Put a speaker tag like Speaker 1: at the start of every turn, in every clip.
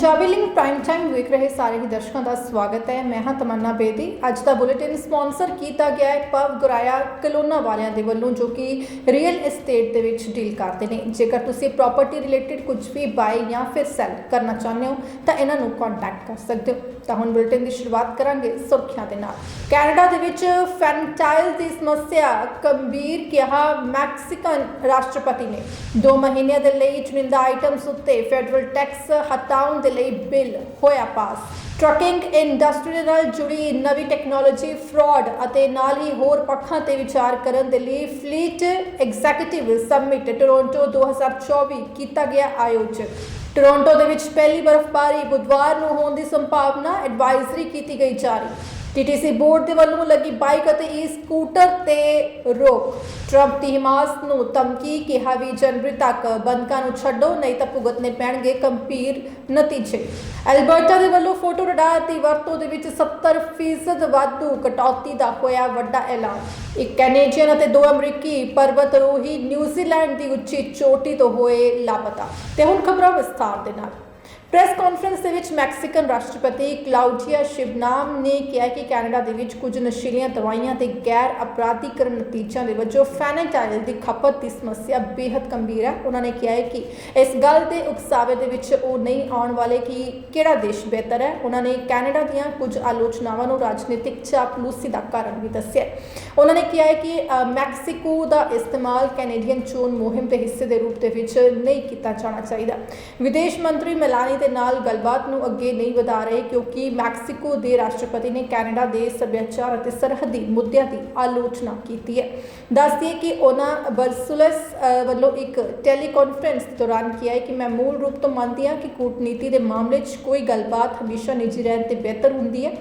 Speaker 1: Punjabi link prime time ਵੇਖ ਰਹੇ ਸਾਰੇ ਹੀ ਦਰਸ਼ਕਾਂ ਦਾ ਸਵਾਗਤ ਹੈ। ਮੈਂ ਹਾਂ ਤਮੰਨਾ ਬੇਦੀ। ਅੱਜ ਦਾ ਬੁਲੇਟਿਨ ਸਪਾਂਸਰ ਕੀਤਾ ਗਿਆ ਹੈ ਪਵ ਗੁਰਾਇਆ ਕਲੋਨਾ ਵਾਲਿਆਂ ਦੇ ਵੱਲੋਂ, ਜੋ ਕਿ ਰੀਅਲ ਏਸਟੇਟ ਦੇ ਵਿੱਚ ਡੀਲ ਕਰਦੇ ਨੇ। ਜੇਕਰ ਤੁਸੀਂ ਪ੍ਰਾਪਰਟੀ ਰਿਲੇਟਡ ਕੁਝ ਵੀ ਬਾਈ ਜਾਂ ਫਿਰ ਸੈਲ ਕਰਨਾ ਚਾਹੁੰਦੇ ਹੋ, ਤਾਂ ਇਹਨਾਂ ਨੂੰ ਕੰਟੈਕਟ ਕਰ ਸਕਦੇ ਹੋ। ਤਾਂ ਹੁਣ ਬੁਲੇਟਿਨ ਦੀ ਸ਼ੁਰੂਆਤ ਕਰਾਂਗੇ ਸੁਰਖੀਆਂ ਦੇ ਨਾਲ। ਕੈਨੇਡਾ ਦੇ ਵਿੱਚ ਫੈਂਟਾਈਲ ਦੀ ਸਮੱਸਿਆ ਗੰਭੀਰ ਕਿਹਾ ਮੈਕਸੀਕਨ ਰਾਸ਼ਟਰਪਤੀ ਨੇ। 2 ਮਹੀਨਿਆਂ ਦੇ ਲਈ ਚੁਣਿੰਦਾ ਆਈਟਮਸ ਉੱਤੇ ਫੈਡਰਲ ਟੈਕਸ ਹਟਾਉਣ ਦੇ ਲਈ ਬਿੱਲ ਹੋਇਆ ਪਾਸ। ਟਰੱਕਿੰਗ ਇੰਡਸਟਰੀ ਨਾਲ ਜੁੜੀ ਨਵੀਂ ਟੈਕਨੋਲੋਜੀ ਫਰਾਡ ਅਤੇ ਨਾਲ ਹੀ ਹੋਰ ਪੱਖਾਂ ਤੇ ਵਿਚਾਰ ਕਰਨ ਦੇ ਲਈ ਫਲੀਟ ਐਗਜ਼ੀਕਿਊਟਿਵ ਸਮਿਟ ਟੋਰਾਂਟੋ 2024 ਕੀਤਾ ਗਿਆ ਆਯੋਜਨ ਟੋਰਾਂਟੋ ਦੇ ਵਿੱਚ ਪਹਿਲੀ ਬਰਫ਼ਬਾਰੀ ਬੁੱਧਵਾਰ ਨੂੰ ਹੋਣ ਦੀ ਸੰਭਾਵਨਾ ਐਡਵਾਈਜ਼ਰੀ ਕੀਤੀ ਗਈ ਜਾਰੀ। ਟੀਟੀਸੀ ਬੋਰਡ ਦੇ ਵੱਲੋਂ ਲੱਗੀ ਬਾਈਕ ਅਤੇ e ਈ ਸਕੂਟਰ ਤੇ ਰੋਕ। ਟਰੰਪ ਦੀ ਹਿਮਾਸ ਨੂੰ ਧਮਕੀ ਕਿਹਾ ਵੀ ਜਨਵਰੀ ਤੱਕ ਬੰਦਕਾਂ ਨੂੰ ਛੱਡੋ, ਨਹੀਂ ਤਾਂ ਭੁਗਤਨੇ ਪੈਣਗੇ ਗੰਭੀਰ ਨਤੀਜੇ। ਐਲਬਰਟਾ ਦੇ ਵੱਲੋਂ ਫੋਟੋ ਰਡਾਰ ਦੀ ਵਰਤੋਂ ਦੇ ਵਿੱਚ 70% ਵਾਧੂ ਕਟੌਤੀ ਦਾ ਹੋਇਆ ਵੱਡਾ ਐਲਾਨ। ਇੱਕ ਕੈਨੇਡੀਅਨ ਅਤੇ ਦੋ ਅਮਰੀਕੀ ਪਰਬਤਰੋਹੀ ਨਿਊਜ਼ੀਲੈਂਡ ਦੀ ਉੱਚੀ ਚੋਟੀ ਤੋਂ ਹੋਏ ਲਾਪਤਾ। ਤੇ ਹੁਣ ਖਬਰਾਂ ਵਿਸਥਾਰ ਦੇ ਨਾਲ। ਪ੍ਰੈਸ ਕਾਨਫਰੰਸ ਦੇ ਵਿੱਚ ਮੈਕਸੀਕਨ ਰਾਸ਼ਟਰਪਤੀ ਕਲਾਉਡੀਆ ਸ਼ਿਵਨਾਮ ਨੇ ਕਿਹਾ ਕਿ ਕੈਨੇਡਾ ਦੇ ਵਿੱਚ ਕੁਝ ਨਸ਼ੀਲੀਆਂ ਦਵਾਈਆਂ ਤੇ ਗੈਰ ਅਪਰਾਧੀਕਰਨ ਨਤੀਜਿਆਂ ਦੇ ਵਜੋਂ ਫੈਨੇਟਾਈਲ ਦੀ ਖਪਤ ਦੀ ਸਮੱਸਿਆ ਬੇहद ਗੰਭੀਰ ਹੈ। ਉਹਨਾਂ ਨੇ ਕਿਹਾ ਹੈ ਕਿ ਇਸ ਗੱਲ ਦੇ ਉਕਸਾਵੇ ਦੇ ਵਿੱਚ ਉਹ ਨਹੀਂ ਆਉਣ ਵਾਲੇ ਕਿ ਕਿਹੜਾ ਦੇਸ਼ ਬਿਹਤਰ ਹੈ। ਉਹਨਾਂ ਨੇ ਕੈਨੇਡਾ ਦੀਆਂ ਕੁਝ ਆਲੋਚਨਾਵਾਂ ਨੂੰ ਰਾਜਨੀਤਿਕ ਚਾਪਲੂਸੀ ਦਾ ਕਾਰਨ ਵੀ ਦੱਸਿਆ ਉਹਨਾਂ ਨੇ ਕਿਹਾ ਹੈ ਕਿ ਮੈਕਸੀਕੋ ਦਾ ਇਸਤੇਮਾਲ ਕੈਨੇਡੀਅਨ ਚੋਣ ਮੁਹਿੰਮ ਦੇ ਹਿੱਸੇ ਦੇ ਰੂਪ ਦੇ ਵਿੱਚ ਨਹੀਂ ਕੀਤਾ ਜਾਣਾ ਚਾਹੀਦਾ। ਵਿਦੇਸ਼ ਮੰਤਰੀ ਮੈਲਾਨੀ ਦੇ ਨਾਲ ਗੱਲਬਾਤ ਨੂੰ ਅੱਗੇ ਨਹੀਂ ਵਧਾ ਰਹੇ ਕਿਉਂਕਿ ਮੈਕਸੀਕੋ ਦੇ ਰਾਸ਼ਟਰਪਤੀ ਨੇ ਕੈਨੇਡਾ ਦੇ ਸੱਭਿਆਚਾਰ ਅਤੇ ਸਰਹੱਦੀ ਮੁੱਦਿਆਂ ਦੀ ਆਲੋਚਨਾ ਕੀਤੀ ਹੈ। ਦੱਸਦੀ ਹੈ ਕਿ ਉਹਨਾਂ ਬਰਸੁਲਸ ਵੱਲੋਂ ਇੱਕ ਟੈਲੀਕਾਨਫਰੰਸ ਦੌਰਾਨ ਕਿਹਾ ਹੈ ਕਿ ਮੈਂ ਮੂਲ ਰੂਪ ਤੋਂ ਮੰਨਦੀ ਹਾਂ ਕਿ ਕੂਟਨੀਤੀ ਦੇ ਮਾਮਲੇ 'ਚ ਕੋਈ ਗੱਲਬਾਤ ਹਮੇਸ਼ਾ ਨਿੱਜੀ ਰਹਿਣ ਤੇ ਬਿਹਤਰ ਹੁੰਦੀ ਹੈ।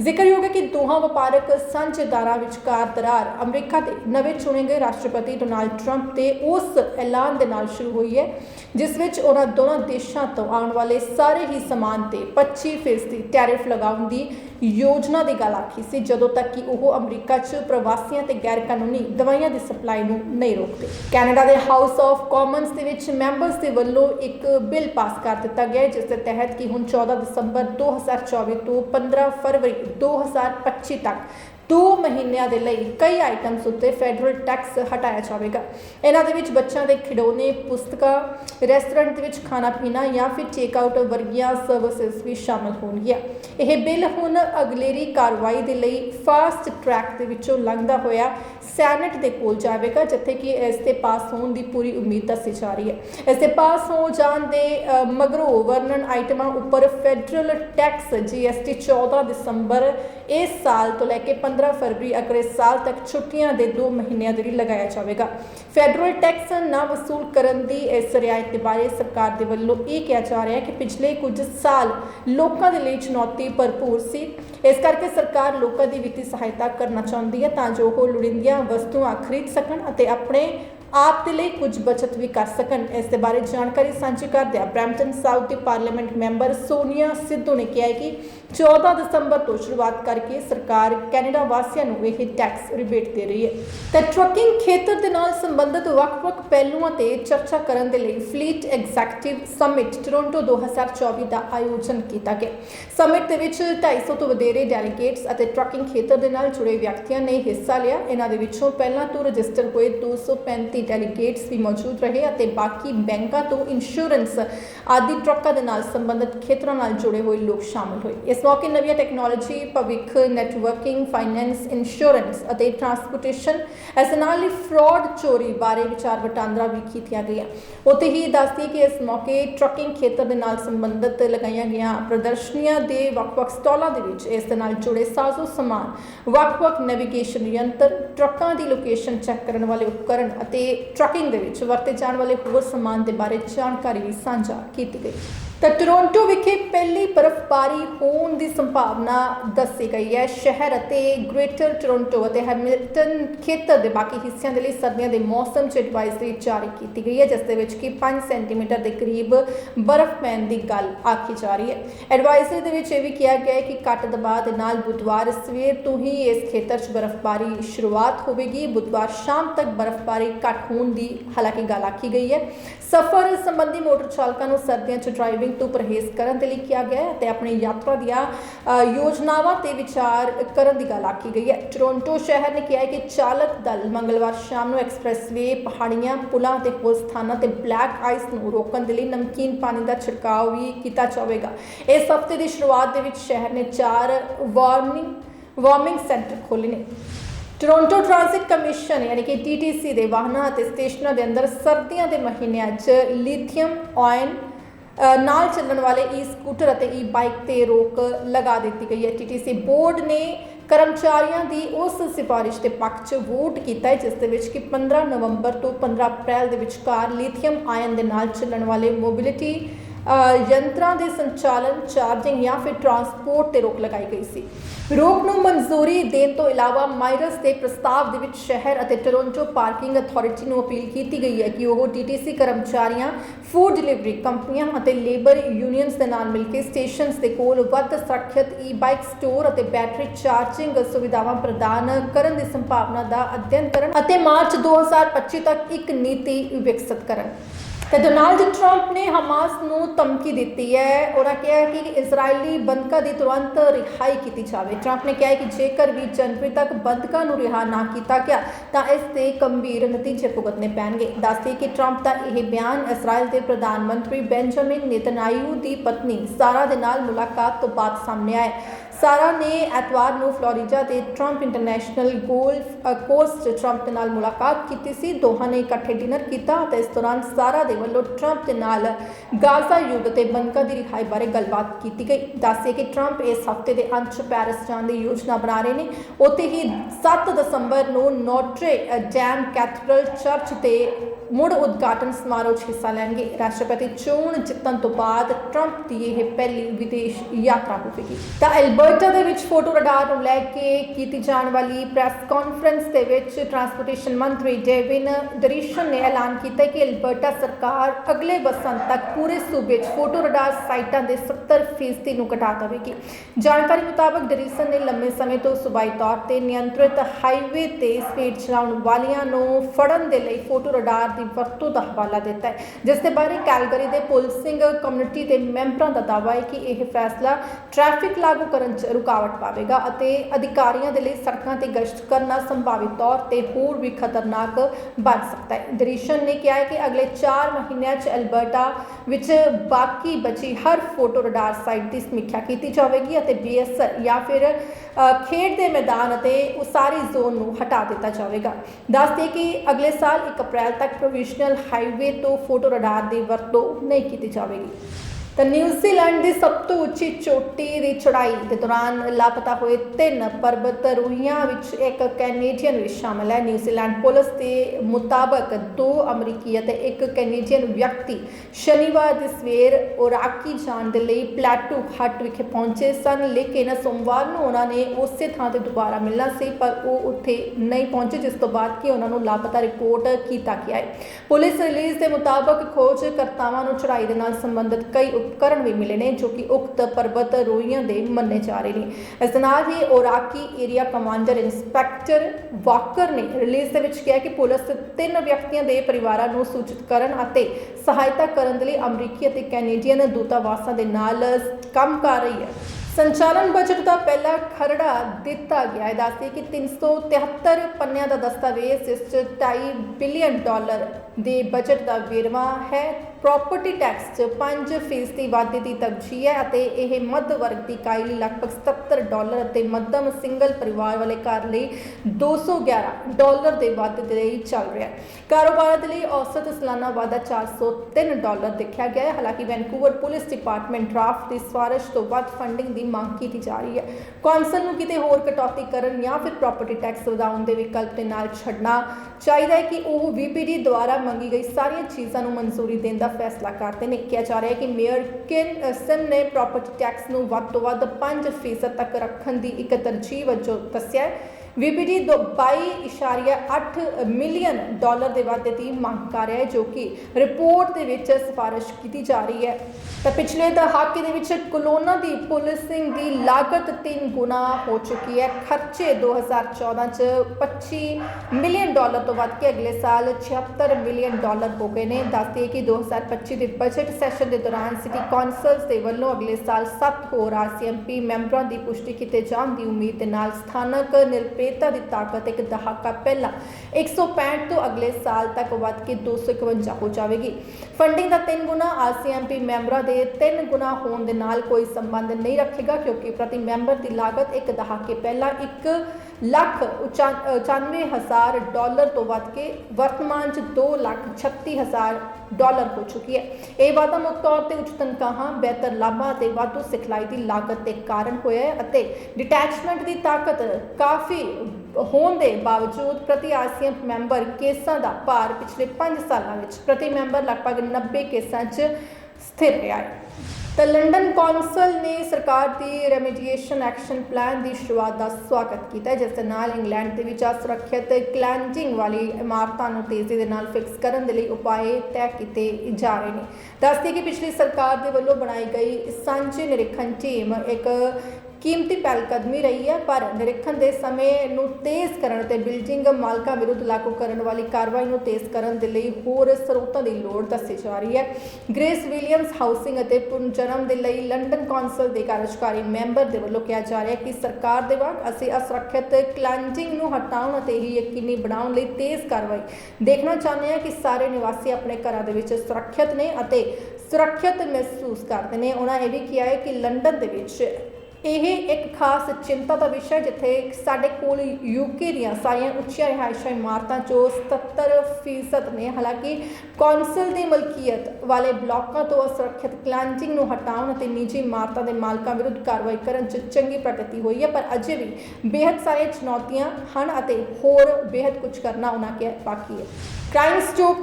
Speaker 1: ਜ਼ਿਕਰਯੋਗ ਹੈ ਕਿ ਦੋਹਾਂ ਵਪਾਰਕ ਸਾਂਝੇਦਾਰਾਂ ਵਿਚਕਾਰ ਦਰਾਰ ਅਮਰੀਕਾ ਦੇ ਨਵੇਂ ਚੁਣੇ ਗਏ ਰਾਸ਼ਟਰਪਤੀ ਡੋਨਾਲਡ ਟਰੰਪ ਦੇ ਉਸ ਐਲਾਨ ਦੇ ਨਾਲ ਸ਼ੁਰੂ ਹੋਈ ਹੈ, ਜਿਸ ਵਿੱਚ ਉਹਨਾਂ ਦੋਨਾਂ ਦੇਸ਼ਾਂ ਤੋਂ ਆਉਣ ਵਾਲੇ ਸਾਰੇ ਹੀ ਸਮਾਨ ਤੇ 25% ਟੈਰਿਫ ਲਗਾਉਣ ਦੀ ਯੋਜਨਾ ਦੀ ਗੱਲ ਆਖੀ ਸੀ, ਜਦੋਂ ਤੱਕ ਕਿ ਉਹ ਅਮਰੀਕਾ 'ਚ ਪ੍ਰਵਾਸੀਆਂ ਤੇ ਗੈਰ ਕਾਨੂੰਨੀ ਦਵਾਈਆਂ ਦੀ ਸਪਲਾਈ ਨੂੰ ਨਹੀਂ ਰੋਕਦੇ। ਕੈਨੇਡਾ ਦੇ ਹਾਊਸ ਆਫ ਕਾਮਨਸ ਦੇ ਵਿੱਚ ਮੈਂਬਰਸ ਦੇ ਵੱਲੋਂ ਇੱਕ ਬਿੱਲ ਪਾਸ ਕਰ ਦਿੱਤਾ ਗਿਆ ਜਿਸ ਦੇ ਤਹਿਤ ਕਿ ਹੁਣ 14 ਦਸੰਬਰ 2024 ਤੋਂ 15 ਫਰਵਰੀ 2025 ਤੱਕ। 2 ਮਹੀਨਿਆਂ ਦੇ ਲਈ ਕਈ ਆਈਟਮਸ ਉੱਤੇ ਫੈਡਰਲ ਟੈਕਸ ਹਟਾਇਆ ਜਾਵੇਗਾ। ਇਹਨਾਂ ਦੇ ਵਿੱਚ ਬੱਚਿਆਂ ਦੇ ਖਿਡੌਣੇ, ਪੁਸਤਕਾਂ ਰੈਸਟੋਰੈਂਟ ਦੇ ਵਿੱਚ ਖਾਣਾ ਪੀਣਾ ਜਾਂ ਫਿਰ ਟੇਕ ਆਊਟ ਵਰਗੀਆਂ ਸਰਵਿਸਿਜ਼ ਵੀ ਸ਼ਾਮਲ ਹੋਣਗੀਆਂ। ਇਹ ਬਿੱਲ ਹੁਣ ਅਗਲੇਰੀ ਕਾਰਵਾਈ ਦੇ ਲਈ ਫਾਸਟ ਟਰੈਕ ਦੇ ਵਿੱਚੋਂ ਲੰਘਦਾ ਹੋਇਆ ਸੈਨੇਟ ਦੇ ਕੋਲ ਜਾਵੇਗਾ, ਜਿੱਥੇ ਕਿ ਇਸ ਤੇ ਪਾਸ ਹੋਣ ਦੀ ਪੂਰੀ ਉਮੀਦ ਦੱਸੀ ਜਾ ਰਹੀ ਹੈ। ਇਸ ਤੇ ਪਾਸ ਹੋ ਜਾਣ ਦੇ ਮਗਰੋਂ ਵਰਣਨ ਆਈਟਮਾਂ ਉੱਪਰ ਫੈਡਰਲ ਟੈਕਸ GST 14 ਦਸੰਬਰ ਇਸ ਸਾਲ ਤੋਂ ਲੈ ਕੇ 15 ਫਰਵਰੀ ਅਗਲੇ ਸਾਲ ਤੱਕ ਛੁੱਟੀਆਂ ਦੇ 2 ਮਹੀਨਿਆਂ ਦੇ ਲਈ ਲਗਾਇਆ ਜਾਵੇਗਾ। ਫੈਡਰਲ ਟੈਕਸ ਨਾ ਵਸੂਲ ਕਰਨ ਦੀ ਇਸ ਰਿਆਇਤ ਦੇ ਬਾਰੇ ਸਰਕਾਰ ਦੇ ਵੱਲੋਂ ਇਹ ਕਿਹਾ ਜਾ ਰਿਹਾ ਹੈ ਕਿ ਪਿਛਲੇ ਕੁਝ ਸਾਲ ਲੋਕਾਂ ਦੇ ਲਈ ਚੁਣੌਤੀ ਭਰਪੂਰ ਸੀ। ਇਸ ਕਰਕੇ ਸਰਕਾਰ ਲੋਕਾਂ ਦੀ ਵਿੱਤੀ ਸਹਾਇਤਾ ਕਰਨਾ ਚਾਹੁੰਦੀ ਹੈ ਤਾਂ ਜੋ ਉਹ ਲੋੜੀਂਦੀਆਂ ਵਸਤੂਆਂ ਖਰੀਦ ਸਕਣ ਅਤੇ ਆਪਣੇ ਆਪ ਦੇ ਲਈ ਕੁਝ ਬਚਤ ਵੀ ਕਰ ਸਕਣ। ਇਸ ਦੇ ਬਾਰੇ ਜਾਣਕਾਰੀ ਸਾਂਝੀ ਕਰਦਿਆਂ ਬ੍ਰੈਂਪਟਨ ਸਾਊਥ ਦੀ ਪਾਰਲੀਮੈਂਟ ਮੈਂਬਰ ਸੋਨੀਆ ਸਿੱਧੂ ਨੇ ਕਿਹਾ ਕਿ 14 ਦਸੰਬਰ ਤੋਂ ਸ਼ੁਰੂਆਤ ਕਰਕੇ ਸਰਕਾਰ ਕੈਨੇਡਾ ਵਾਸੀਆਂ ਨੂੰ ਇਹ ਟੈਕਸ ਰਿਬੇਟ ਦੇ ਰਹੀ ਹੈ। ਤਾਂ ਟਰੱਕਿੰਗ ਖੇਤਰ ਦੇ ਨਾਲ ਸੰਬੰਧਿਤ ਵੱਖ-ਵੱਖ ਪਹਿਲੂਆਂ ਤੇ ਚਰਚਾ ਕਰਨ ਦੇ ਲਈ ਫਲੀਟ ਐਗਜ਼ੈਕਟਿਵ ਸਮਿਟ ਟੋਰਾਂਟੋ 2024 ਦਾ ਆਯੋਜਨ ਕੀਤਾ ਗਿਆ। ਸਮਿਟ ਦੇ ਵਿੱਚ 250 ਤੋਂ ਵਧੇਰੇ ਡੈਲੀਗੇਟਸ ਅਤੇ ਟਰੱਕਿੰਗ ਖੇਤਰ ਦੇ ਨਾਲ ਜੁੜੇ ਵਿਅਕਤੀਆਂ ਨੇ ਹਿੱਸਾ ਲਿਆ। ਇਹਨਾਂ ਦੇ ਵਿੱਚੋਂ ਪਹਿਲਾਂ ਤੋਂ ਰਜਿਸਟਰ ਹੋਏ 235 ਡੈਲੀਗੇਟਸ ਵੀ ਮੌਜੂਦ ਰਹੇ ਅਤੇ ਬਾਕੀ ਬੈਂਕਾਂ ਤੋਂ ਇੰਸ਼ੋਰੈਂਸ ਆਦਿ ਟਰੱਕਾਂ ਦੇ ਨਾਲ ਸੰਬੰਧਿਤ ਖੇਤਰਾਂ ਨਾਲ ਜੁੜੇ ਹੋਏ ਲੋਕ ਸ਼ਾਮਲ ਹੋਏ। ਇਸ ਇਸ ਮੌਕੇ ਨਵੀਆਂ ਟੈਕਨੋਲੋਜੀ ਭਵਿੱਖ ਨੈਟਵਰਕਿੰਗ ਫਾਈਨੈਂਸ ਇੰਸ਼ੋਰੈਂਸ ਅਤੇ ਟਰਾਂਸਪੋਰਟੇਸ਼ਨ ਇਸ ਨਾਲ ਹੀ ਫਰਾਡ ਚੋਰੀ ਬਾਰੇ ਵਿਚਾਰ ਵਟਾਂਦਰਾ ਵੀ ਕੀਤੀਆਂ ਗਈਆਂ। ਉੱਥੇ ਹੀ ਦੱਸਦੀ ਕਿ ਇਸ ਮੌਕੇ ਟਰੱਕਿੰਗ ਖੇਤਰ ਦੇ ਨਾਲ ਸੰਬੰਧਿਤ ਲਗਾਈਆਂ ਗਈਆਂ ਪ੍ਰਦਰਸ਼ਨੀਆਂ ਦੇ ਵੱਖ-ਵੱਖ ਸਟਾਲਾਂ ਦੇ ਵਿੱਚ ਇਸ ਦੇ ਨਾਲ ਜੁੜੇ ਸਾਜ਼ੋ ਸਮਾਨ, ਵੱਖ-ਵੱਖ ਨੈਵੀਗੇਸ਼ਨ ਯੰਤਰ ਟਰੱਕਾਂ ਦੀ ਲੋਕੇਸ਼ਨ ਚੈੱਕ ਕਰਨ ਵਾਲੇ ਉਪਕਰਨ ਅਤੇ ਟਰੱਕਿੰਗ ਦੇ ਵਿੱਚ ਵਰਤੇ ਜਾਣ ਵਾਲੇ ਹੋਰ ਸਮਾਨ ਦੇ ਬਾਰੇ ਜਾਣਕਾਰੀ ਵੀ ਸਾਂਝਾ ਕੀਤੀ ਗਈ। ਤਾਂ ਟੋਰਾਂਟੋ ਵਿਖੇ ਪਹਿਲੀ ਬਰਫ਼ਬਾਰੀ ਹੋਣ ਦੀ ਸੰਭਾਵਨਾ ਦੱਸੀ ਗਈ ਹੈ। ਸ਼ਹਿਰ ਅਤੇ ਗ੍ਰੇਟਰ ਟੋਰਾਂਟੋ ਅਤੇ ਹੈਮਿਲਟਨ ਖੇਤਰ ਦੇ ਬਾਕੀ ਹਿੱਸਿਆਂ ਦੇ ਲਈ ਸਰਦੀਆਂ ਦੇ ਮੌਸਮ 'ਚ ਐਡਵਾਈਜ਼ਰੀ ਜਾਰੀ ਕੀਤੀ ਗਈ ਹੈ, ਜਿਸ ਦੇ ਵਿੱਚ ਕਿ 5 ਸੈਂਟੀਮੀਟਰ ਦੇ ਕਰੀਬ ਬਰਫ਼ ਪੈਣ ਦੀ ਗੱਲ ਆਖੀ ਜਾ ਰਹੀ ਹੈ। ਐਡਵਾਈਜ਼ਰੀ ਦੇ ਵਿੱਚ ਇਹ ਵੀ ਕਿਹਾ ਗਿਆ ਹੈ ਕਿ ਘੱਟ ਦਬਾਅ ਦੇ ਨਾਲ ਬੁੱਧਵਾਰ ਸਵੇਰ ਤੋਂ ਹੀ ਇਸ ਖੇਤਰ 'ਚ ਬਰਫ਼ਬਾਰੀ ਸ਼ੁਰੂਆਤ ਹੋਵੇਗੀ। ਬੁੱਧਵਾਰ ਸ਼ਾਮ ਤੱਕ ਬਰਫ਼ਬਾਰੀ ਘੱਟ ਹੋਣ ਦੀ ਹਾਲਾਂਕਿ ਗੱਲ ਆਖੀ ਗਈ ਹੈ। ਸਫ਼ਰ ਸੰਬੰਧੀ ਮੋਟਰ ਚਾਲਕਾਂ ਨੂੰ ਸਰਦੀਆਂ 'ਚ ਡਰਾਈਵਿੰਗ ਗੈਂਬਲਿੰਗ ਤੋਂ ਪਰਹੇਜ਼ ਕਰਨ ਦੇ ਲਈ ਕਿਹਾ ਗਿਆ ਹੈ ਅਤੇ ਆਪਣੀ ਯਾਤਰਾ ਦੀਆਂ ਯੋਜਨਾਵਾਂ ਤੇ ਵਿਚਾਰ ਕਰਨ ਦੀ ਗੱਲ ਆਖੀ ਗਈ ਹੈ। ਟੋਰਾਂਟੋ ਸ਼ਹਿਰ ਨੇ ਕਿਹਾ ਹੈ ਕਿ ਚਾਲਕ ਦਲ ਮੰਗਲਵਾਰ ਸ਼ਾਮ ਨੂੰ ਐਕਸਪ੍ਰੈਸਵੇ, ਪਹਾੜੀਆਂ, ਪੁਲਾਂ ਤੇ ਪੁਲ ਸਥਾਨਾਂ ਤੇ ਬਲੈਕ ਆਈਸ ਨੂੰ ਰੋਕਣ ਦੇ ਲਈ ਨਮਕੀਨ ਪਾਣੀ ਦਾ ਛਿੜਕਾਅ ਵੀ ਕੀਤਾ ਜਾਵੇਗਾ। ਇਸ ਹਫ਼ਤੇ ਦੀ ਸ਼ੁਰੂਆਤ ਦੇ ਵਿੱਚ ਸ਼ਹਿਰ ਨੇ ਚਾਰ ਵਾਰਨਿੰਗ ਵਾਰਮਿੰਗ ਸੈਂਟਰ ਖੋਲ੍ਹੇ ਨੇ। ਟੋਰਾਂਟੋ ਟ੍ਰਾਂਸਿਟ ਕਮਿਸ਼ਨ ਯਾਨੀ ਕਿ TTC ਦੇ ਵਾਹਨਾਂ ਅਤੇ ਸਟੇਸ਼ਨਾਂ ਦੇ ਅੰਦਰ ਸਰਦੀਆਂ ਦੇ ਮਹੀਨਿਆਂ 'ਚ ਲਿਥੀਅਮ ਆਇਨ ਨਾਲ ਚੱਲਣ ਵਾਲੇ ਈ ਸਕੂਟਰ ਅਤੇ ਈ ਬਾਈਕ ਤੇ ਰੋਕ ਲਗਾ ਦਿੱਤੀ ਗਈ ਹੈ। TTC ਬੋਰਡ ਨੇ ਕਰਮਚਾਰੀਆਂ ਦੀ ਉਸ ਸਿਫਾਰਿਸ਼ ਦੇ ਪੱਖ 'ਚ ਵੋਟ ਕੀਤਾ ਹੈ, ਜਿਸ ਦੇ ਵਿੱਚ ਕਿ 15 ਨਵੰਬਰ ਤੋਂ 15 ਅਪ੍ਰੈਲ ਦੇ ਵਿਚਕਾਰ ਲਿਥੀਅਮ ਆਇਨ ਦੇ ਨਾਲ ਚੱਲਣ ਵਾਲੇ ਮੋਬਿਲਿਟੀ ਯੰਤਰਾਂ ਦੇ ਸੰਚਾਲਨ, ਚਾਰਜਿੰਗ ਜਾਂ ਫਿਰ ਟਰਾਂਸਪੋਰਟ ਤੇ ਰੋਕ ਲਗਾਈ ਗਈ ਸੀ। ਰੋਕ ਨੂੰ ਮਨਜ਼ੂਰੀ ਦੇਣ ਤੋਂ ਇਲਾਵਾ ਮਾਈਰਸ ਦੇ ਪ੍ਰਸਤਾਵ ਦੇ ਵਿੱਚ ਸ਼ਹਿਰ ਅਤੇ ਟੋਰਾਂਟੋ ਪਾਰਕਿੰਗ ਅਥਾਰਟੀ ਨੂੰ ਅਪੀਲ ਕੀਤੀ ਗਈ ਹੈ ਕਿ ਉਹ TTC ਕਰਮਚਾਰੀਆਂ ਫੂਡ ਡਿਲੀਵਰੀ ਕੰਪਨੀਆਂ ਅਤੇ ਲੇਬਰ ਯੂਨੀਅਨਸ ਦੇ ਨਾਲ ਮਿਲ ਕੇ ਸਟੇਸ਼ਨਸ ਦੇ ਕੋਲ ਵੱਧ ਸੁਰੱਖਿਅਤ ਈ-ਬਾਈਕ ਸਟੋਰ ਅਤੇ ਬੈਟਰੀ ਚਾਰਜਿੰਗ ਸੁਵਿਧਾਵਾਂ ਪ੍ਰਦਾਨ ਕਰਨ ਦੀ ਸੰਭਾਵਨਾ ਦਾ ਅਧਿਐਨ ਕਰਨ ਅਤੇ ਮਾਰਚ 2025 ਤੱਕ ਇੱਕ ਨੀਤੀ ਵਿਕਸਿਤ ਕਰਨ। ਤੇ ਡੋਨਾਲਡ ਟਰੰਪ ਨੇ ਹਮਾਸ ਨੂੰ ਧਮਕੀ ਦਿੱਤੀ ਹੈ ਉਹਨਾਂ ਕਿਹਾ ਕਿ ਇਜ਼ਰਾਈਲੀ ਬੰਦਕਾਂ ਦੀ ਤੁਰੰਤ ਰਿਹਾਈ ਕੀਤੀ ਜਾਵੇ। ਟਰੰਪ ਨੇ ਕਿਹਾ ਕਿ ਜੇਕਰ ਵੀ ਜਨਵਰੀ ਤੱਕ ਬੰਦਕਾਂ ਨੂੰ ਰਿਹਾ ਨਾ ਕੀਤਾ ਗਿਆ, ਤਾਂ ਇਸ ਦੇ ਗੰਭੀਰ ਨਤੀਜੇ ਭੁਗਤਣੇ ਪੈਣਗੇ। ਦੱਸਦੇ ਕਿ ਟਰੰਪ ਦਾ ਇਹ ਬਿਆਨ ਇਜ਼ਰਾਈਲ ਦੇ ਪ੍ਰਧਾਨ ਮੰਤਰੀ ਬੈਂਜਾਮਿਨ ਨੇਤਨਯਾਹੂ ਦੀ ਪਤਨੀ ਸਾਰਾ ਦੇ ਨਾਲ ਮੁਲਾਕਾਤ ਤੋਂ ਬਾਅਦ ਸਾਹਮਣੇ ਆਇਆ ਸਾਰਾ ਨੇ ਐਤਵਾਰ ਨੂੰ ਫਲੋਰੀਡਾ ਦੇ ਟਰੰਪ ਇੰਟਰਨੈਸ਼ਨਲ ਗੋਲਫ ਅ, 'ਚ ਟਰੰਪ ਦੇ ਨਾਲ ਮੁਲਾਕਾਤ ਕੀਤੀ ਸੀ। ਦੋਹਾਂ ਨੇ ਇਕੱਠੇ ਡਿਨਰ ਕੀਤਾ ਅਤੇ ਇਸ ਦੌਰਾਨ ਸਾਰਾ ਦੇ ਵੱਲੋਂ ਟਰੰਪ ਦੇ ਨਾਲ ਗਾਜ਼ਾ ਯੁੱਧ ਤੇ ਬੰਦਕਾਂ ਦੀ ਰਿਹਾਈ ਬਾਰੇ ਗੱਲਬਾਤ ਕੀਤੀ ਗਈ। ਦੱਸੇ ਕਿ ਟਰੰਪ ਇਸ ਹਫ਼ਤੇ ਦੇ ਅੰਤ 'ਚ ਪੈਰਿਸ ਜਾਣ ਦੀ ਯੋਜਨਾ ਬਣਾ ਰਹੇ ਨੇ। ਉੱਥੇ ਹੀ 7 ਦਸੰਬਰ ਨੂੰ ਨੋਟਰੇ ਜੈਮ ਕੈਥੇਡਰਲ ਚਰਚ ਤੇ ਮੁੜ ਉਦਘਾਟਨ ਸਮਾਰੋਹ 'ਚ ਹਿੱਸਾ ਲੈਣਗੇ। ਰਾਸ਼ਟਰਪਤੀ ਚੋਣ ਜਿੱਤਣ ਤੋਂ ਬਾਅਦ ਟਰੰਪ ਦੀ ਇਹ ਪਹਿਲੀ ਵਿਦੇਸ਼ ਯਾਤਰਾ ਹੋਵੇਗੀ। ਤਾਂ ਐਲਬਰਟ ਦੇ ਵਿੱਚ ਫੋਟੋ ਰਡਾਰ ਨੂੰ ਲੈ ਕੇ ਕੀਤੀ ਜਾਣ ਵਾਲੀ ਪ੍ਰੈਸ ਕਾਨਫਰੰਸ ਦੇ ਵਿੱਚ ਟਰਾਂਸਪੋਰਟੇਸ਼ਨ ਮੰਤਰੀ ਡੇਵਿਨ ਡਰੀਸ਼ਨ ਨੇ ਐਲਾਨ ਕੀਤਾ ਕਿ ਅਲਬਰਟਾ ਸਰਕਾਰ ਅਗਲੇ ਬਸੰਤ ਤੱਕ ਪੂਰੇ ਸੂਬੇ 'ਚ ਫੋਟੋ ਰਡਾਰ ਸਾਈਟਾਂ ਦੇ 70% ਨੂੰ ਘਟਾ ਦੇਵੇਗੀ। ਜਾਣਕਾਰੀ ਮੁਤਾਬਕ ਡਰੀਸਨ ਨੇ ਲੰਮੇ ਸਮੇਂ ਤੋਂ ਸੂਬਾਈ ਤੌਰ ਤੇ ਨਿਯੰਤਰਿਤ ਹਾਈਵੇ ਤੇ ਸਪੀਡ ਚਲਾਉਣ ਵਾਲਿਆਂ ਨੂੰ ਫੜਨ ਦੇ ਲਈ ਫੋਟੋ ਰਡਾਰ ਦੀ ਵਰਤੋਂ ਦਾ ਹਵਾਲਾ ਦਿੱਤਾ ਹੈ। ਜਿਸ ਦੇ ਬਾਰੇ ਕੈਲਗਰੀ ਦੇ ਪੁਲਿਸਿੰਗ ਕਮਿਊਨਿਟੀ ਦੇ ਮੈਂਬਰਾਂ ਦਾ ਦਾਅਵਾ ਹੈ ਕਿ ਇਹ ਫੈਸਲਾ ਟ੍ਰੈਫਿਕ ਲਾਗੂ ਕਰਨ 'ਚ ਰੁਕਾਵਟ ਪਾਵੇਗਾ ਅਤੇ ਅਧਿਕਾਰੀਆਂ ਦੇ ਲਈ ਸੜਕਾਂ ਤੇ ਗਸ਼ਤ ਕਰਨਾ ਸੰਭਾਵਿਤ ਤੌਰ ਤੇ ਹੋਰ ਵੀ ਖਤਰਨਾਕ ਬਣ ਸਕਦਾ ਹੈ। ਦ੍ਰਿਸ਼ਨ ਨੇ ਕਿਹਾ ਹੈ ਕਿ ਅਗਲੇ 4 ਮਹੀਨਿਆਂ 'ਚ ਐਲਬਰਟਾ ਵਿੱਚ ਬਾਕੀ ਬਚੀ ਹਰ ਫੋਟੋ ਰਡਾਰ ਸਾਈਟ ਦੀ ਸਮੀਖਿਆ ਕੀਤੀ ਜਾਵੇਗੀ ਅਤੇ ਬੀਐਸਐਲ ਜਾਂ ਫਿਰ ਖੇਡ ਦੇ ਮੈਦਾਨ ਅਤੇ ਉਸਾਰੀ ਜ਼ੋਨ ਨੂੰ ਹਟਾ ਦਿੱਤਾ ਜਾਵੇਗਾ। ਦੱਸਦੇ ਕਿ ਅਗਲੇ ਸਾਲ 1 ਅਪ੍ਰੈਲ ਤੱਕ ਪ੍ਰੋਵੀਸ਼ਨਲ ਹਾਈਵੇ ਤੋਂ ਫੋਟੋ ਰਡਾਰ ਦੀ ਵਰਤੋਂ ਨਹੀਂ ਕੀਤੀ ਜਾਵੇਗੀ। ਤਾਂ ਨਿਊਜ਼ੀਲੈਂਡ ਦੀ ਸਭ ਤੋਂ ਉੱਚੀ ਚੋਟੀ ਦੀ ਚੜ੍ਹਾਈ ਦੇ ਦੌਰਾਨ ਲਾਪਤਾ ਹੋਏ ਤਿੰਨ ਪਰਬਤ ਰੋਹੀਆਂ ਵਿੱਚ ਇੱਕ ਕੈਨੇਡੀਅਨ ਵੀ ਸ਼ਾਮਲ ਹੈ। ਨਿਊਜ਼ੀਲੈਂਡ ਪੁਲਿਸ ਦੇ ਮੁਤਾਬਕ ਦੋ ਅਮਰੀਕੀ ਅਤੇ ਇੱਕ ਕੈਨੇਡੀਅਨ ਵਿਅਕਤੀ ਸ਼ਨੀਵਾਰ ਦੀ ਸਵੇਰ ਓਰਾਕੀ ਜਾਣ ਦੇ ਲਈ ਪਲੈਟੂ ਹੱਟ ਵਿਖੇ ਪਹੁੰਚੇ ਸਨ, ਲੇਕਿਨ ਸੋਮਵਾਰ ਨੂੰ ਉਹਨਾਂ ਨੇ ਉਸੇ ਥਾਂ ਤੇ ਦੁਬਾਰਾ ਮਿਲਣਾ ਸੀ, ਪਰ ਉਹ ਉੱਥੇ ਨਹੀਂ ਪਹੁੰਚੇ, ਜਿਸ ਤੋਂ ਬਾਅਦ ਕਿ ਉਹਨਾਂ ਨੂੰ ਲਾਪਤਾ ਰਿਪੋਰਟ ਕੀਤਾ ਗਿਆ ਹੈ। ਪੁਲਿਸ ਰਿਲੀਜ਼ ਦੇ ਮੁਤਾਬਕ ਖੋਜਕਰਤਾਵਾਂ ਨੂੰ ਚੜ੍ਹਾਈ ਦੇ ਨਾਲ ਸੰਬੰਧਿਤ ਕਈ ਉਪਕਰਨ ਵੀ ਮਿਲੇ ਨੇ ਜੋ ਕਿ ਉਕਤ ਪਰਬਤ ਰੋਹੀਆਂ ਦੇ ਮੰਨੇ ਜਾ ਰਹੇ ਨੇ। ਇਸ ਨਾਲ ਹੀ Orakei area commander inspector Walker ਨੇ ਰਿਲੀਜ਼ ਦੇ ਵਿੱਚ ਕਿਹਾ ਕਿ ਪੁਲਿਸ ਤਿੰਨ ਵਿਅਕਤੀਆਂ ਦੇ ਪਰਿਵਾਰਾਂ ਨੂੰ ਸੂਚਿਤ ਕਰਨ ਅਤੇ ਸਹਾਇਤਾ ਕਰਨ ਦੇ ਲਈ ਅਮਰੀਕੀ ਅਤੇ ਕੈਨੇਡੀਅਨ ਦੂਤਾਵਾਸਾਂ ਦੇ ਨਾਲ ਕੰਮ ਕਰ ਰਹੀ ਹੈ। ਸੰਚਾਲਨ ਬਜਟ ਦਾ ਪਹਿਲਾ ਖਰੜਾ ਦਿੱਤਾ ਗਿਆ ਹੈ। ਦੱਸਦੇ ਕਿ 373 ਪੰਨਿਆਂ ਦਾ ਦਸਤਾਵੇਜ਼ ਇਸ 2.5 ਬਿਲੀਅਨ ਡਾਲਰ ਦੇ ਬਜਟ ਦਾ ਵੇਰਵਾ ਹੈ। ਪ੍ਰਾਪਰਟੀ ਟੈਕਸ 'ਚ 5% ਦੀ ਵਾਧੇ ਦੀ ਤਰਜੀਹ ਹੈ ਅਤੇ ਇਹ ਮੱਧ ਵਰਗ ਦੀ ਇਕਾਈ ਲਈ ਲਗਭਗ 77 ਡਾਲਰ ਅਤੇ ਮੱਧਮ ਸਿੰਗਲ ਪਰਿਵਾਰ ਵਾਲੇ ਘਰ ਲਈ 211 ਡਾਲਰ ਦੇ ਵਾਧੇ ਦੇ ਲਈ ਚੱਲ ਰਿਹਾ ਹੈ। ਕਾਰੋਬਾਰ ਦੇ ਲਈ ਔਸਤ ਸਾਲਾਨਾ ਵਾਧਾ 403 ਡਾਲਰ ਦੇਖਿਆ ਗਿਆ ਹੈ। ਹਾਲਾਂਕਿ ਵੈਨਕੂਵਰ ਪੁਲਿਸ ਡਿਪਾਰਟਮੈਂਟ ਡਰਾਫਟ ਦੀ ਸਿਫਾਰਿਸ਼ ਤੋਂ ਬਾਅਦ ਫੰਡਿੰਗ ਦੀ ਮੰਗ ਕੀਤੀ ਜਾ ਰਹੀ ਹੈ। ਕੌਂਸਲ ਨੂੰ ਕਿਤੇ ਹੋਰ ਕਟੌਤੀ ਕਰਨ ਜਾਂ ਫਿਰ ਪ੍ਰਾਪਰਟੀ ਟੈਕਸ ਵਧਾਉਣ ਦੇ ਵਿਕਲਪ ਦੇ ਨਾਲ ਛੱਡਣਾ ਚਾਹੀਦਾ ਹੈ ਕਿ ਉਹ ਵੀਪੀਡੀ ਦੁਆਰਾ ਮੰਗੀ ਗਈ। ਸਾਰੀਆਂ ਚੀਜ਼ਾਂ ਨੂੰ ਮਨਜ਼ੂਰੀ ਦੇਣ ਦਾ ਫੈਸਲਾ ਕਰਦੇ ਨੇ। ਕਿਹਾ ਜਾ ਰਿਹਾ ਹੈ ਕਿ ਮੇਅਰ ਕਿਨ ਸਨ ਨੇ ਪ੍ਰਾਪਰਟੀ ਟੈਕਸ ਨੂੰ ਵੱਧ ਤੋਂ ਵੱਧ 5% ਤੱਕ ਰੱਖਣ ਦੀ ਇੱਕ ਤਰਜੀਹ ਵਜੋਂ ਦੱਸਿਆ ਹੈ। VPD 22.8 ਮਿਲੀਅਨ ਡਾਲਰ ਦੇ ਵਾਧੇ ਦੀ ਮੰਗ ਕਰ ਰਿਹਾ ਹੈ, ਜੋ ਕਿ ਰਿਪੋਰਟ ਦੇ ਵਿੱਚ ਸਿਫਾਰਿਸ਼ ਕੀਤੀ ਜਾ ਰਹੀ ਹੈ। ਤਾਂ ਪਿਛਲੇ ਦਹਾਕੇ ਦੇ ਵਿੱਚ ਕੋਲੋਨਾ ਦੀ ਪੁਲਿਸਿੰਗ ਦੀ ਲਾਗਤ 3 ਗੁਣਾ ਹੋ ਚੁੱਕੀ ਹੈ। ਖਰਚੇ 2014 ਚ 25 ਮਿਲੀਅਨ ਡਾਲਰ ਤੋਂ ਵੱਧ ਕੇ ਅਗਲੇ ਸਾਲ 76 ਮਿਲੀਅਨ ਡਾਲਰ ਹੋ ਗਏ ਨੇ। ਦੱਸਦੇ ਕਿ 2025 ਦੇ ਬਜਟ ਸੈਸ਼ਨ ਦੇ ਦੌਰਾਨ ਸਿਟੀ ਕੌਂਸਲਸ ਦੇ ਵੱਲੋਂ ਅਗਲੇ ਸਾਲ 7 ਹੋਰ ਆਰਸੀਐਮਪੀ ਮੈਂਬਰਾਂ ਦੀ ਪੁਸ਼ਟੀ ਕੀਤੇ ਜਾਣ ਦੀ ਉਮੀਦ ਦੇ ਨਾਲ ਸਥਾਨਕ ਨਿਰਪੇ ਨਿਰਪੇਤਾ ਦੀ ਤਾਕਤ ਇੱਕ ਦਹਾਕਾ ਪਹਿਲਾਂ 165 ਤੋਂ ਅਗਲੇ ਸਾਲ ਤੱਕ ਵੱਧ ਕੇ 251 ਹੋ ਜਾਵੇਗੀ। ਫੰਡਿੰਗ ਦਾ 3 ਗੁਣਾ ਆਰਸੀਐਮਪੀ ਮੈਂਬਰਾਂ ਦੇ 3 ਗੁਣਾ ਹੋਣ ਦੇ ਨਾਲ ਕੋਈ ਸੰਬੰਧ ਨਹੀਂ ਰੱਖੇਗਾ, ਕਿਉਂਕਿ ਪ੍ਰਤੀ ਮੈਂਬਰ ਦੀ ਲਾਗਤ ਇੱਕ ਦਹਾਕੇ ਪਹਿਲਾਂ ਇੱਕ ਲੱਖ 94000 ਡਾਲਰ ਤੋਂ ਵੱਧ ਕੇ ਵਰਤਮਾਨ 'ਚ 2 ਲੱਖ 36000 ਡਾਲਰ ਹੋ ਚੁੱਕੀ ਹੈ। ਇਹ ਵਾਧਾ ਮੁੱਖ ਤੌਰ ਤੇ ਉੱਚ ਤਨਖਾਹਾਂ, ਬਿਹਤਰ ਲਾਭਾਂ ਅਤੇ ਵਾਧੂ ਸਿਖਲਾਈ ਦੀ ਲਾਗਤ ਦੇ ਕਾਰਨ ਹੋਇਆ ਹੈ ਅਤੇ ਡਿਟੈਚਮੈਂਟ ਦੀ ਤਾਕਤ ਕਾਫੀ ਹੋਣ ਦੇ ਬਾਵਜੂਦ ਪ੍ਰਤੀ ਆਸੀਅਨ ਮੈਂਬਰ ਕੇਸਾਂ ਦਾ ਭਾਰ ਪਿਛਲੇ 5 ਸਾਲਾਂ ਵਿੱਚ ਪ੍ਰਤੀ ਮੈਂਬਰ ਲਗਭਗ 90 ਕੇਸਾਂ 'ਚ ਸਥਿਰ ਰਿਹਾ ਹੈ। ਤਾਂ ਲੰਡਨ ਕੌਂਸਲ ਨੇ ਸਰਕਾਰ ਦੀ ਰੈਮੀਡੀਏਸ਼ਨ ਐਕਸ਼ਨ ਪਲਾਨ ਦੀ ਸ਼ੁਰੂਆਤ ਦਾ ਸਵਾਗਤ ਕੀਤਾ, ਜਿਸ ਦੇ ਨਾਲ ਇੰਗਲੈਂਡ ਦੇ ਵਿੱਚ ਅਸੁਰੱਖਿਅਤ ਕਲੈਂਜਿੰਗ ਵਾਲੀ ਇਮਾਰਤਾਂ ਨੂੰ ਤੇਜ਼ੀ ਦੇ ਨਾਲ ਫਿਕਸ ਕਰਨ ਦੇ ਲਈ ਉਪਾਅ ਤੈਅ ਕੀਤੇ ਜਾ ਰਹੇ ਨੇ। ਦੱਸਦੇ ਕਿ ਪਿਛਲੀ ਸਰਕਾਰ ਦੇ ਵੱਲੋਂ ਬਣਾਈ ਗਈ ਸਾਂਝੀ ਨਿਰੀਖਣ ਟੀਮ ਇੱਕ ਕੀਮਤੀ ਪਹਿਲਕਦਮੀ ਰਹੀ ਹੈ, ਪਰ ਨਿਰੀਖਣ ਦੇ ਸਮੇਂ ਨੂੰ ਤੇਜ਼ ਕਰਨ ਤੇ ਬਿਲਡਿੰਗ ਮਾਲਕਾਂ ਵਿਰੁੱਧ ਲਾਗੂ ਕਰਨ ਵਾਲੀ ਕਾਰਵਾਈ ਨੂੰ ਤੇਜ਼ ਕਰਨ ਦੇ ਲਈ ਹੋਰ ਸਰੋਤਾਂ ਦੀ ਲੋੜ ਦੱਸੀ ਜਾ ਰਹੀ ਹੈ। ਗ੍ਰੇਸ ਵਿਲੀਅਮਸ ਹਾਊਸਿੰਗ ਅਤੇ ਪੁਨਰਜਨਮ ਦੇ ਲਈ ਲੰਡਨ ਕੌਂਸਲ ਦੇ ਕਾਰਜਕਾਰੀ ਮੈਂਬਰ ਦੇ ਵੱਲੋਂ ਕਿਹਾ ਜਾ ਰਿਹਾ ਹੈ ਕਿ ਸਰਕਾਰ ਦੇ ਵਾਂਗ ਅਸੀਂ ਅਸੁਰੱਖਿਅਤ ਕਲੈਂਜਿੰਗ ਨੂੰ ਹਟਾਉਣ ਅਤੇ ਇਹ ਯਕੀਨੀ ਬਣਾਉਣ ਲਈ ਤੇਜ਼ ਕਾਰਵਾਈ। ਦੇਖਣਾ ਚਾਹੁੰਦੇ ਹਾਂ ਕਿ ਸਾਰੇ ਨਿਵਾਸੀ ਆਪਣੇ ਘਰਾਂ ਦੇ ਵਿੱਚ ਸੁਰੱਖਿਅਤ ਨੇ ਅਤੇ ਸੁਰੱਖਿਅਤ ਮਹਿਸੂਸ ਕਰਦੇ ਨੇ। ਉਹਨਾਂ ਇਹ ਵੀ ਕਿਹਾ ਹੈ ਕਿ ਲੰਡਨ ਦੇ ਵਿੱਚ ਇਹ ਇੱਕ ਖਾਸ ਚਿੰਤਾ ਦਾ ਵਿਸ਼ਾ ਜਿੱਥੇ ਸਾਡੇ ਕੋਲ ਯੂਕੇ ਦੀਆਂ ਸਾਰੀਆਂ ਉੱਚੀਆਂ ਰਿਹਾਇਸ਼ਾਂ ਇਮਾਰਤਾਂ ਚੋਂ 77% ਨੇ, ਹਾਲਾਂਕਿ ਕੌਂਸਲ ਦੀ ਮਲਕੀਅਤ ਵਾਲੇ ਬਲਾਕਾਂ ਤੋਂ ਅਸੁਰੱਖਿਅਤ ਕਲੈਂਜਿੰਗ ਨੂੰ ਹਟਾਉਣ ਅਤੇ ਨਿੱਜੀ ਇਮਾਰਤਾਂ ਦੇ ਮਾਲਕਾਂ ਵਿਰੁੱਧ ਕਾਰਵਾਈ ਕਰਨ 'ਚ ਚੰਗੀ ਪ੍ਰਗਤੀ ਹੋਈ ਹੈ, ਪਰ ਅਜੇ ਵੀ ਬੇਹੱਦ ਸਾਰੀਆਂ ਚੁਣੌਤੀਆਂ ਹਨ ਅਤੇ ਹੋਰ ਬੇਹੱਦ ਕੁਝ ਕਰਨਾ ਉਹਨਾਂ ਕੇ ਬਾਕੀ ਹੈ। ਕ੍ਰਾਈਮ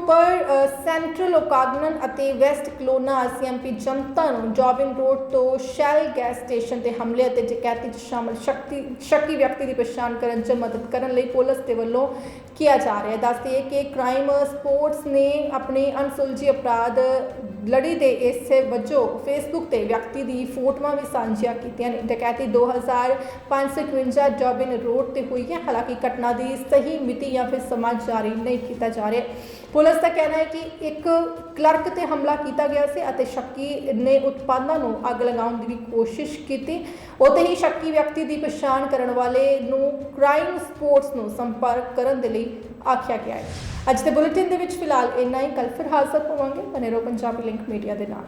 Speaker 1: ਪਰ ਸੈਂਟਰਲ ਓਕਾਗਨਨ ਅਤੇ ਵੈਸਟ ਕਲੋਨਾ ਐਸਐਮਪੀ ਜਨਤਾ ਨੂੰ ਜੋਬਿਨ ਰੋਡ ਤੋਂ ਸ਼ੈਲ ਗੈਸ ਸਟੇਸ਼ਨ ਤੇ ਹਮਲੇ ਅਤੇ ਡਕੈਤੀ 'ਚ ਸ਼ਾਮਲ ਸ਼ਕਤੀ, ਸ਼ੱਕੀ ਵਿਅਕਤੀ ਦੀ ਪਛਾਣ ਕਰਨ 'ਚ ਮਦਦ ਕਰਨ ਲਈ ਪੁਲਿਸ ਦੇ ਵੱਲੋਂ ਕੀਤਾ ਜਾ ਰਿਹਾ ਹੈ। ਦੱਸਦੀ ਕਿ ਕ੍ਰਾਈਮ ਸਪੋਰਟਸ ਨੇ ਆਪਣੇ ਅਣਸੁਲਝੇ ਅਪਰਾਧ ਲੜੀ ਦੇ ਇਸੇ ਵਜੋਂ ਫੇਸਬੁੱਕ ਤੇ ਵਿਅਕਤੀ ਦੀ ਫੋਟੋਆਂ ਵੀ ਸਾਂਝੀਆਂ ਕੀਤੀਆਂ ਨੇ ਡਕੈਤੀ 2551 ਜੌਬਿਨ ਰੋਡ ਤੇ ਹੋਈ ਹੈ ਹਾਲਾਂਕਿ ਘਟਨਾ ਦੀ ਸਹੀ ਮਿਤੀ ਜਾਂ ਫਿਰ ਸਮਾਂ ਜਾਰੀ ਨਹੀਂ ਕੀਤਾ ਜਾ ਰਿਹਾ। ਪੁਲਿਸ ਦਾ ਕਹਿਣਾ ਹੈ ਕਿ ਇੱਕ ਕਲਰਕ ਤੇ ਹਮਲਾ ਕੀਤਾ ਗਿਆ ਸੀ ਅਤੇ ਸ਼ੱਕੀ ਨੇ ਉਤਪਾਦਾਂ ਨੂੰ ਅੱਗ ਲਗਾਉਣ ਦੀ ਵੀ ਕੋਸ਼ਿਸ਼ ਕੀਤੀ। ਉਤੇ ਹੀ ਸ਼ੱਕੀ ਵਿਅਕਤੀ ਦੀ ਪਛਾਣ ਕਰਨ ਵਾਲੇ ਨੂੰ ਕ੍ਰਾਈਮ ਸਪੋਰਟਸ ਨੂੰ ਸੰਪਰਕ ਕਰਨ ਦੇ ਲਈ ਆਖਿਆ ਗਿਆ ਹੈ। ਅੱਜ ਦੇ ਬੁਲੇਟਿਨ ਦੇ ਵਿੱਚ ਫਿਲਹਾਲ ਇੰਨਾ ਹੀ। ਕੱਲ ਫਿਰ ਹਾਜ਼ਰ ਹੋਵਾਂਗੇ ਬਨੇ ਰਹੋ ਪੰਜਾਬੀ ਲਿੰਕ ਮੀਡੀਆ ਦੇ ਨਾਲ।